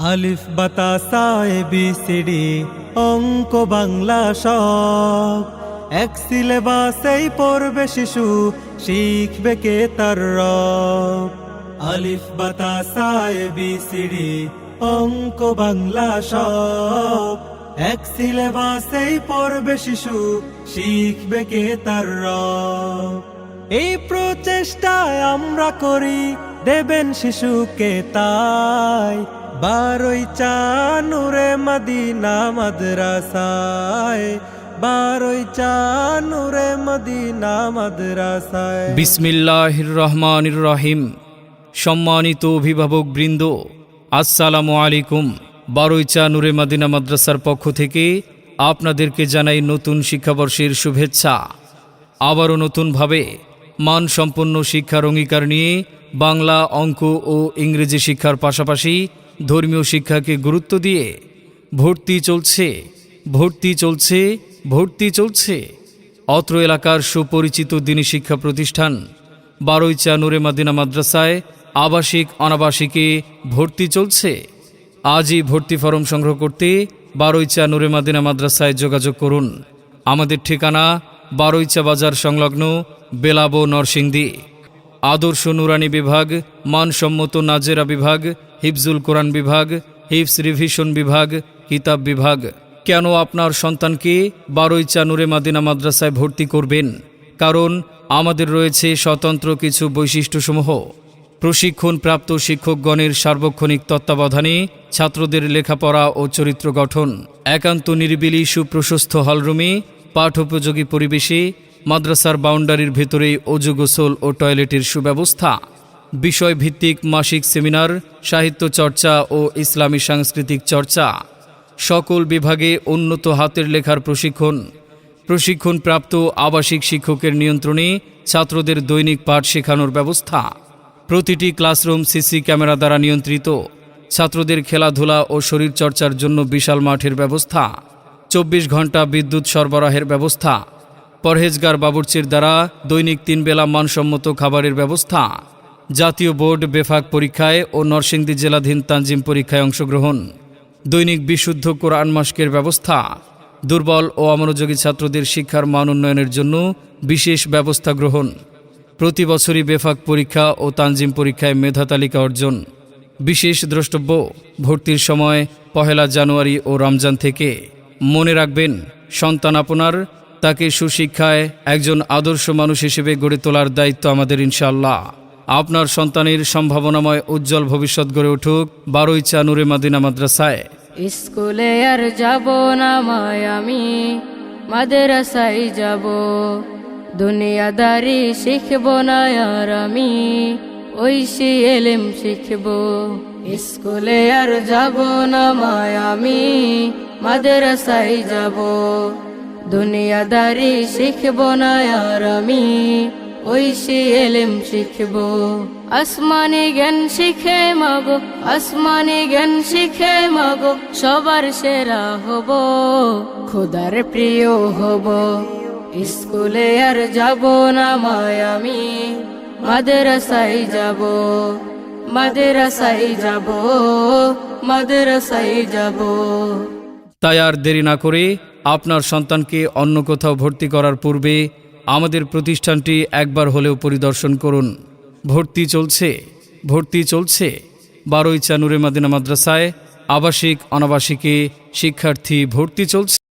আলিফ বাতাসায় BCD অঙ্ক বাংলা সব। এক সিলেবাসেই পড়বে শিশু, শিখবে কে তার রব। আলিফ বাতাসায় বিসিডি অঙ্ক বাংলা সব। এক সিলেবাসেই পড়বে শিশু, শিখবে কে তার রব। এই প্রচেষ্টায় আমরা করি, দেবেন শিশুকে তাই। বারোই চানুরে মদিনা মাদ্রাসায়, বারোই চানুরে মদিনা মাদ্রাসায়। বিসমিল্লাহির রহমানির রহিম। সম্মানিত অভিভাবক বৃন্দ, আসসালামু আলাইকুম। বারৈচা নূরে মাদিনা মাদ্রাসার পক্ষ থেকে আপনাদেরকে জানাই নতুন শিক্ষাবর্ষের শুভেচ্ছা। আবারও নতুনভাবে মানসম্পন্ন শিক্ষার অঙ্গীকার নিয়ে বাংলা অঙ্ক ও ইংরেজি শিক্ষার পাশাপাশি ধর্মীয় শিক্ষাকে গুরুত্ব দিয়ে ভর্তি চলছে ভর্তি চলছে ভর্তি চলছে। অত্র এলাকার সুপরিচিত দিনী শিক্ষা প্রতিষ্ঠান বারোইচা নুরে মাদিনা মাদ্রাসায় আবাসিক অনাবাসিকে ভর্তি চলছে। আজই ভর্তি ফরম সংগ্রহ করতে বারোইচা নুরে মাদিনা মাদ্রাসায় যোগাযোগ করুন। আমাদের ঠিকানা বারোইচা বাজার সংলগ্ন বেলাবো নরসিংদী। আদর্শ নুরানি বিভাগ, মানসম্মত নাজেরা বিভাগ, হিফজুল কোরআন বিভাগ হিফস রিভিশন বিভাগ, কিতাব বিভাগ। কেন আপনার সন্তানকে বারোই চানুরে মাদিনা মাদ্রাসায় ভর্তি করবেন? কারণ আমাদের রয়েছে স্বতন্ত্র কিছু বৈশিষ্ট্যসমূহ। প্রশিক্ষণপ্রাপ্ত শিক্ষকগণের সার্বক্ষণিক তত্ত্বাবধানে ছাত্রদের লেখাপড়া ও চরিত্র গঠন। একান্ত নিরিবিলি সুপ্রশস্ত হলরুমে পাঠোপযোগী পরিবেশে মাদ্রাসার বাউন্ডারির ভেতরেই অজু গোসল ও টয়লেটের সুব্যবস্থা। বিষয়ভিত্তিক মাসিক সেমিনার, সাহিত্য চর্চা ও ইসলামী সাংস্কৃতিক চর্চা। সকল বিভাগে উন্নত হাতের লেখার প্রশিক্ষণ। প্রশিক্ষণপ্রাপ্ত আবাসিক শিক্ষকের নিয়ন্ত্রণে ছাত্রদের দৈনিক পাঠ শেখানোর ব্যবস্থা। প্রতিটি ক্লাসরুম সিসি ক্যামেরা দ্বারা নিয়ন্ত্রিত। ছাত্রদের খেলাধুলা ও শরীরচর্চার জন্য বিশাল মাঠের ব্যবস্থা। চব্বিশ ঘণ্টা বিদ্যুৎ সরবরাহের ব্যবস্থা। পরহেজগার বাবুর্চির দ্বারা দৈনিক তিন বেলা মানসম্মত খাবারের ব্যবস্থা। জাতীয় বোর্ড বেফাক পরীক্ষায় ও নরসিংদী জেলাধীন তানজিম পরীক্ষায় অংশগ্রহণ। দৈনিক বিশুদ্ধ কোরআন মাস্কের ব্যবস্থা। দুর্বল ও অমনোযোগী ছাত্রদের শিক্ষার মান উন্নয়নের জন্য বিশেষ ব্যবস্থা গ্রহণ। প্রতি বছরই বেফাক পরীক্ষা ও তানজিম পরীক্ষায় মেধা তালিকা অর্জন। বিশেষ দ্রষ্টব্য, ভর্তির সময় পহেলা জানুয়ারি ও রমজান থেকে। মনে রাখবেন, সন্তান আপনার তাকে সুশিক্ষায় একজন আদর্শ মানুষ হিসেবে গড়ে তোলার দায়িত্ব আমাদের ইনশাল্লাহ আপনার সন্তানের সম্ভাবনাময় উজ্জ্বল ভবিষ্যৎ গড়ে উঠুক বারোই চা নুরে মাদিনা মাদ্রাসায়। স্কুলে আর যাব না মায় আমি মাদ্রাসায় যাব। দুনিয়াদারি শিখব না আর আমি ঐশী এলেম শিখব। স্কুলে আর যাব না মায় আমি মাদ্রাসায় যাব। দুনিয়াদারি শিখব না আর আমি। ঐশী এলেম শিখব। আসমানি জ্ঞান শিখে মাগো, আসমানি জ্ঞান শিখে মাগো, সবার সেরা হব, খুদার প্রিয় হব। স্কুলে আর যাব না মায় আমি মাদ্রাসায় যাব মাদ্রাসায় যাব মাদ্রাসায় যাব। তাই আর দেরি না করে আপনার সন্তানকে অন্য কোথাও ভর্তি করার পূর্বে আমাদের প্রতিষ্ঠানটি একবার হলেও পরিদর্শন করুন। ভর্তি চলছে ভর্তি চলছে। বারোই চানুরে মাদিনা মাদ্রাসায় আবাসিক, অনাবাসিকে শিক্ষার্থী ভর্তি চলছে।